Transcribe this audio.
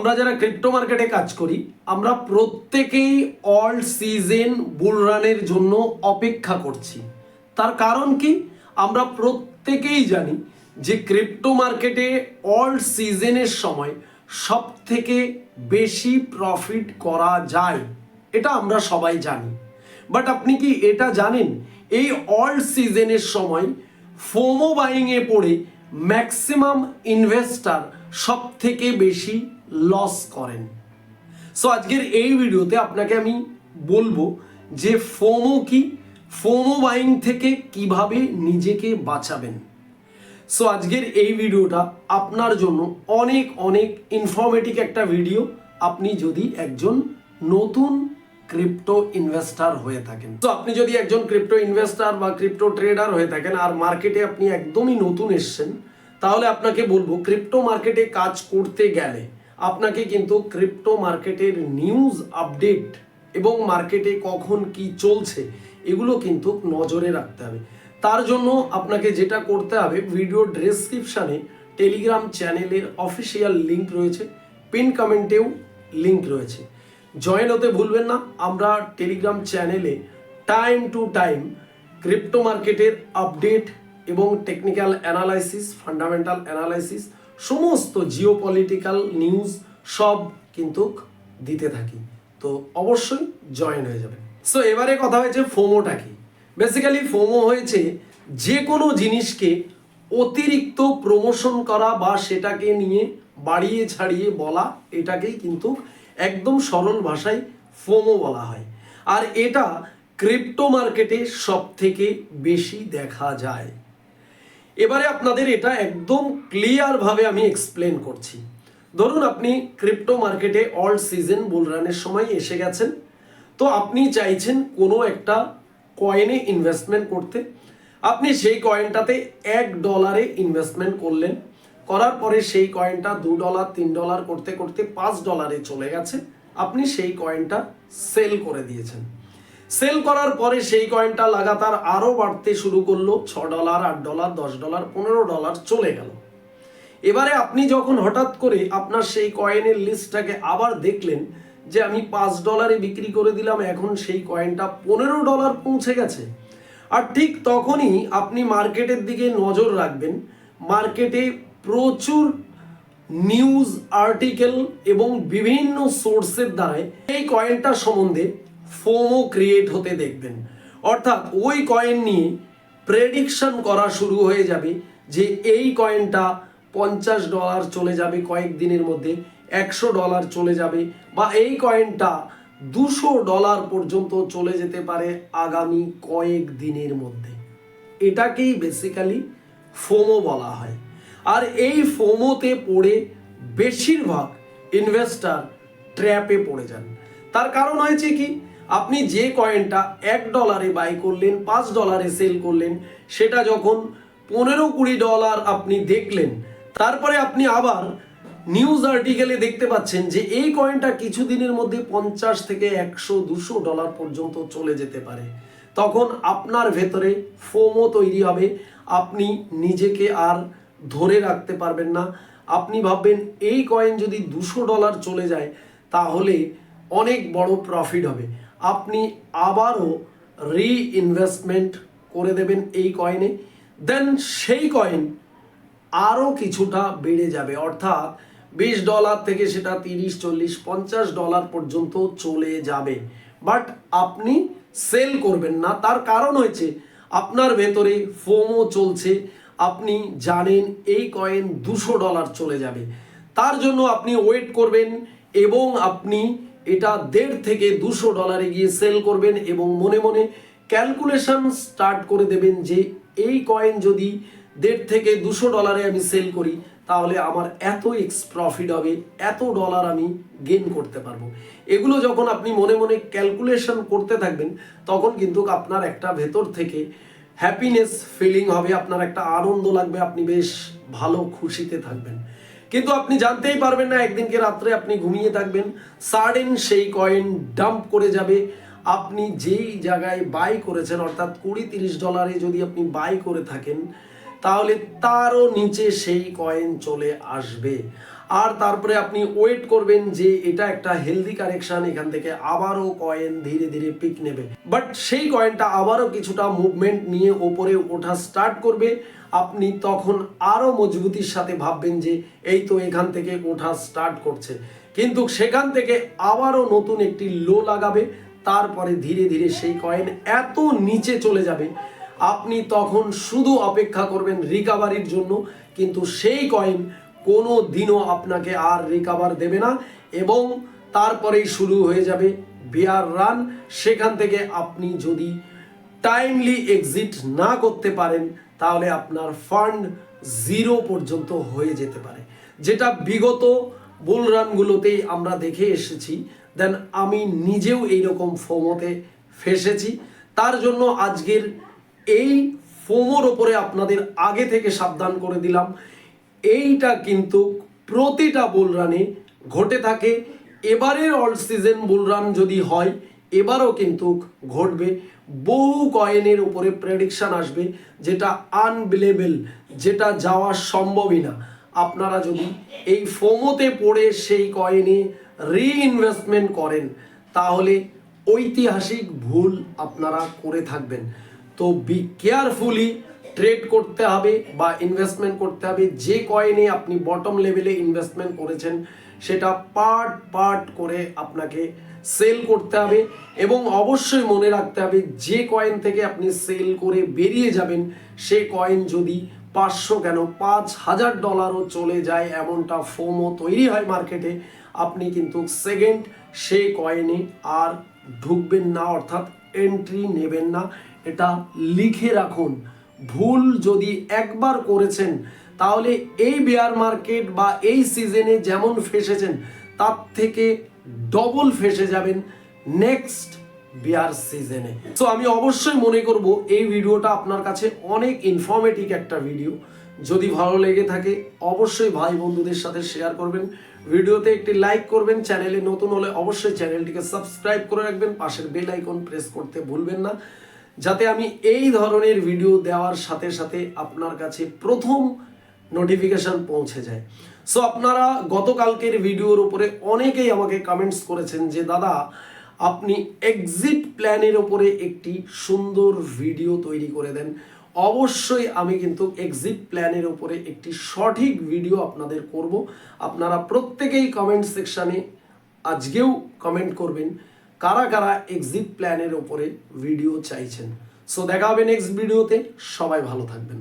আমরা যারা ক্রিপ্টো মার্কেটে কাজ করি, আমরা প্রত্যেকেই অল সিজন বুল রানের জন্য অপেক্ষা করছি। তার কারণ কি? আমরা প্রত্যেকেই জানি যে ক্রিপ্টো মার্কেটে অল সিজনের সময় সব থেকে বেশি প্রফিট করা যায়। এটা আমরা সবাই জানি। বাট আপনি কি এটা জানেন? এই অল সিজনের সময় ফোমো বাইংয়ে পড়ে ম্যাক্সিমাম ইনভেস্টার সব থেকে বেশি লস করেন। সো আজকের এই ভিডিওতে আপনাকে আমি বলব যে ফোমো কি? ফোমো বাইং থেকে কীভাবে নিজেকে বাঁচাবেন। সো আজকের এই ভিডিওটা আপনার জন্য অনেক অনেক ইনফরমেটিভ একটা ভিডিও আপনি যদি একজন নতুন ক্রিপ্টো ইনভেস্টার হয়ে থাকেন। তো আপনি যদি একজন ক্রিপ্টো ইনভেস্টার বা ক্রিপ্টো ট্রেডার হয়ে থাকেন আর মার্কেটে আপনি একদমই নতুন এসছেন, তাহলে আপনাকে বলব ক্রিপ্টো মার্কেটে কাজ করতে গেলে আপনাকে কিন্তু ক্রিপ্টো মার্কেটের নিউজ আপডেট এবং মার্কেটে কখন কি চলছে, এগুলো কিন্তু নজরে রাখতে হবে। তার জন্য আপনাকে যেটা করতে হবে ভিডিও ডেসক্রিপশানে টেলিগ্রাম চ্যানেলের অফিসিয়াল লিংক রয়েছে পিন কমেন্টেও লিংক রয়েছে। জয়েন হতে ভুলবেন না, আমরা টেলিগ্রাম চ্যানেলে টাইম টু টাইম ক্রিপ্টো মার্কেটের আপডেট এবং টেকনিক্যাল অ্যানালাইসিস ফান্ডামেন্টাল অ্যানালাইসিস সমস্ত জিও পলিটিক্যাল নিউজ সব কিন্তু দিতে থাকি। তো অবশ্যই জয়েন হয়ে যাবে সো এবারে কথা হয়েছে ফোমোটা কি? বেসিক্যালি ফোমো হয়েছে যে কোনো জিনিসকে অতিরিক্ত প্রমোশন করা বা সেটাকে নিয়ে বাড়িয়ে ছাড়িয়ে বলা, এটাকেই কিন্তু একদম সরল ভাষায় ফোমো বলা হয়। আর এটা ক্রিপ্টো মার্কেটে সব থেকে বেশি দেখা যায়। এবারে আপনাদের এটা একদম ক্লিয়ারভাবে আমি এক্সপ্লেন করছি। ধরুন আপনি ক্রিপ্টো মার্কেটে অল সিজন বুলরানের সময় এসে গেছেন। তো আপনি চাইছেন কোনো একটা কয়েনে ইনভেস্টমেন্ট করতে। আপনি সেই কয়েনটাতে এক ডলারে ইনভেস্টমেন্ট করলেন। করার পরে সেই কয়েনটা দু ডলার তিন ডলার করতে করতে পাঁচ ডলারে চলে গেছে। আপনি সেই কয়েনটা সেল করে দিয়েছেন। সেল করার পরে সেই কয়েনটা লাগাতার আরও বাড়তে শুরু করল। ছ ডলার, আট ডলার, দশ ডলার, পনেরো ডলার চলে গেল। এবারে আপনি যখন হঠাৎ করে আপনার সেই কয়েনের লিস্টটাকে আবার দেখলেন যে আমি পাঁচ ডলারে বিক্রি করে দিলাম, এখন সেই কয়েনটা পনেরো ডলার পৌঁছে গেছে। আর ঠিক তখনই আপনি মার্কেটের দিকে নজর রাখবেন। মার্কেটে প্রচুর নিউজ আর্টিকেল এবং বিভিন্ন সোর্সের দ্বারাই এই কয়েনটা সম্বন্ধে ফোমো ক্রিয়েট হতে দেখবেন। অর্থাৎ ওই কয়েন নিয়ে প্রেডিকশন করা শুরু হয়ে যাবে যে এই কয়েনটা পঞ্চাশ ডলার চলে যাবে কয়েক দিনের মধ্যে, একশো ডলার চলে যাবে বা এই কয়েনটা দুশো ডলার পর্যন্ত চলে যেতে পারে আগামী কয়েক দিনের মধ্যে। এটাকেই বেসিক্যালি ফোমো বলা হয়। আর এই ফোমোতে পড়ে বেশিরভাগ ইনভেস্টার ট্র্যাপে পড়ে যান। তার কারণ হয়েছে কি? আপনি যে কয়েনটা এক ডলারে বাই করলেন, পাঁচ ডলারে সেল করলেন, সেটা যখন পনেরো কুড়ি ডলার আপনি দেখলেন, তারপরে আপনি আবার নিউজ আর্টিকেলে দেখতে পাচ্ছেন যে এই কয়েনটা কিছুদিনের মধ্যে পঞ্চাশ থেকে একশো, দুশো ডলার পর্যন্ত চলে যেতে পারে। তখন আপনার ভেতরে ফোমো তৈরি হবে। আপনি নিজেকে আর ধরে রাখতে পারবেন না। আপনি ভাববেন, এই কয়েন যদি দুশো ডলার চলে যায়, তাহলে অনেক বড় প্রফিট হবে। আপনি আবারও রি ইনভেস্টমেন্ট করে দেবেন এই কয়েনে দেন সেই কয়েন আরও কিছুটা বেড়ে যাবে। অর্থাৎ বিশ ডলার থেকে সেটা তিরিশ, চল্লিশ, পঞ্চাশ ডলার পর্যন্ত চলে যাবে। বাট আপনি সেল করবেন না। তার কারণ হয়েছে, আপনার ভেতরে ফোমও চলছে। আপনি জানেন এই কয়েন দুশো ডলার চলে যাবে। তার জন্য আপনি ওয়েট করবেন এবং আপনি এটা দেড় থেকে দুশো ডলারে গিয়ে সেল করবেন এবং মনে মনে ক্যালকুলেশন স্টার্ট করে দেবেন যে এই কয়েন যদি দেড় থেকে দুশো ডলারে আমি সেল করি, তাহলে আমার এত এক্স প্রফিট হবে, এত ডলার আমি গেইন করতে পারব। এগুলো যখন আপনি মনে মনে ক্যালকুলেশন করতে থাকবেন, তখন কিন্তু আপনার একটা ভেতর থেকে হ্যাপিনেস ফিলিং হবে, আপনার একটা আনন্দ লাগবে, আপনি বেশ ভালো খুশিতে থাকবেন। কিন্তু আপনি জানতেই পারবেন না, একদিনকে রাত্রে আপনি ঘুমিয়ে থাকবেন। সাডেন সেই কয়েন ডাম্প করে যাবে। আপনি যেই জায়গায় বাই করেছেন, অর্থাৎ কুড়ি তিরিশ ডলারে যদি আপনি বাই করে থাকেন, তাহলে তারও নিচে সেই কয়েন চলে আসবে। আর তারপরে আপনি ওয়েট করবেন যে এটা একটা হেলদি কারেকশন এখান থেকে আবারও কয়েন ধীরে ধীরে পিক নেবে। বাট সেই কয়েনটা আবারও কিছুটা মুভমেন্ট নিয়ে ওপরে ওঠা স্টার্ট করবে। আপনি তখন আরও মজবুতির সাথে ভাববেন যে এই তো এখান থেকে ওঠা স্টার্ট করছে। কিন্তু সেখান থেকে আবারও নতুন একটি লো লাগাবে। তারপরে ধীরে ধীরে সেই কয়েন এত নিচে চলে যাবে। আপনি তখন শুধু অপেক্ষা করবেন রিকাভারির জন্য। কিন্তু সেই কয়েন কোনো দিনও আপনাকে আর রিকাভার দেবে না এবং তারপরেই শুরু হয়ে যাবে বিয়ার রান সেখান থেকে আপনি যদি টাইমলি এক্সিট না করতে পারেন, তাহলে আপনার ফান্ড জিরো পর্যন্ত হয়ে যেতে পারে। যেটা বিগত বুল রানগুলোতেই আমরা দেখে এসেছি দেন আমি নিজেও এইরকম ফোমোতে ফেসেছি। তার জন্য আজকের এই ফোমোর ওপরে আপনাদের আগে থেকে সাবধান করে দিলাম। এইটা কিন্তু প্রতিটা বুল রানে ঘটে থাকে। এবারের অল সিজন বুল রান যদি হয়, এবারও কিন্তু ঘটবে। বহু কয়েনের উপরে প্রেডিকশন আসবে, যেটা আনবিলেবল যেটা যাওয়া সম্ভবই না। আপনারা যদি এই ফোমোতে পড়ে সেই কয়েনে রিইনভেস্টমেন্ট করেন, তাহলে ঐতিহাসিক ভুল আপনারা করে থাকবেন। তো বি কেয়ারফুলি ট্রেড করতে হবে বা ইনভেস্টমেন্ট করতে হবে, যে কয়েনে আপনি বটম লেভেলে ইনভেস্টমেন্ট করেছেন, সেটা পার্ট পার্ট করে আপনাকে সেল করতে হবে এবং অবশ্যই মনে রাখতে হবে, যে কয়েন থেকে আপনি সেল করে বেরিয়ে যাবেন, সে কয়েন যদি পাঁচশো কেন, পাঁচ হাজার ডলারও চলে যায় এমনটা ফোমও তৈরি হয় মার্কেটে আপনি কিন্তু সেকেন্ড সে কয়েনে আর ঢুকবেন না, অর্থাৎ এন্ট্রি নেবেন না। এটা লিখে রাখুন। ভুল যদি একবার করেছেন, তাহলে এই বেয়ার মার্কেট বা এই সিজনে যেমন ফেসেছেন, তার থেকে ডবল ফেসে যাবেন নেক্সট বিয়ার সিজনে সো আমি অবশ্যই মনে করব এই ভিডিওটা আপনার কাছে অনেক ইনফরমেটিভ একটা ভিডিও যদি ভালো লেগে থাকে, অবশ্যই ভাই বন্ধুদের সাথে শেয়ার করবেন। ভিডিওতে একটি লাইক করবেন চ্যানেলে নতুন হলে অবশ্যই চ্যানেলটিকে সাবস্ক্রাইব করে রাখবেন। পাশের বেল আইকন প্রেস করতে ভুলবেন না। যাতে আমি এই ধরনের ভিডিও দেওয়ার সাথে সাথে আপনার কাছে প্রথম নোটিফিকেশন পৌঁছে যায়। সো আপনারা গতকালকের ভিডিওর উপরে অনেকেই আমাকে কমেন্টস করেছেন যে, দাদা, আপনি এক্সিট প্ল্যানের ওপরে একটি সুন্দর ভিডিও তৈরি করে দেন। অবশ্যই আমি কিন্তু এক্সিট প্ল্যানের উপরে একটি সঠিক ভিডিও আপনাদের করব। আপনারা প্রত্যেকেই কমেন্ট সেকশানে আজকেও কমেন্ট করবেন। কারা কারা এক্সিট প্ল্যানের ওপরে ভিডিও চাইছেন? সো দেখা হবে নেক্সট ভিডিওতে সবাই ভালো থাকবেন।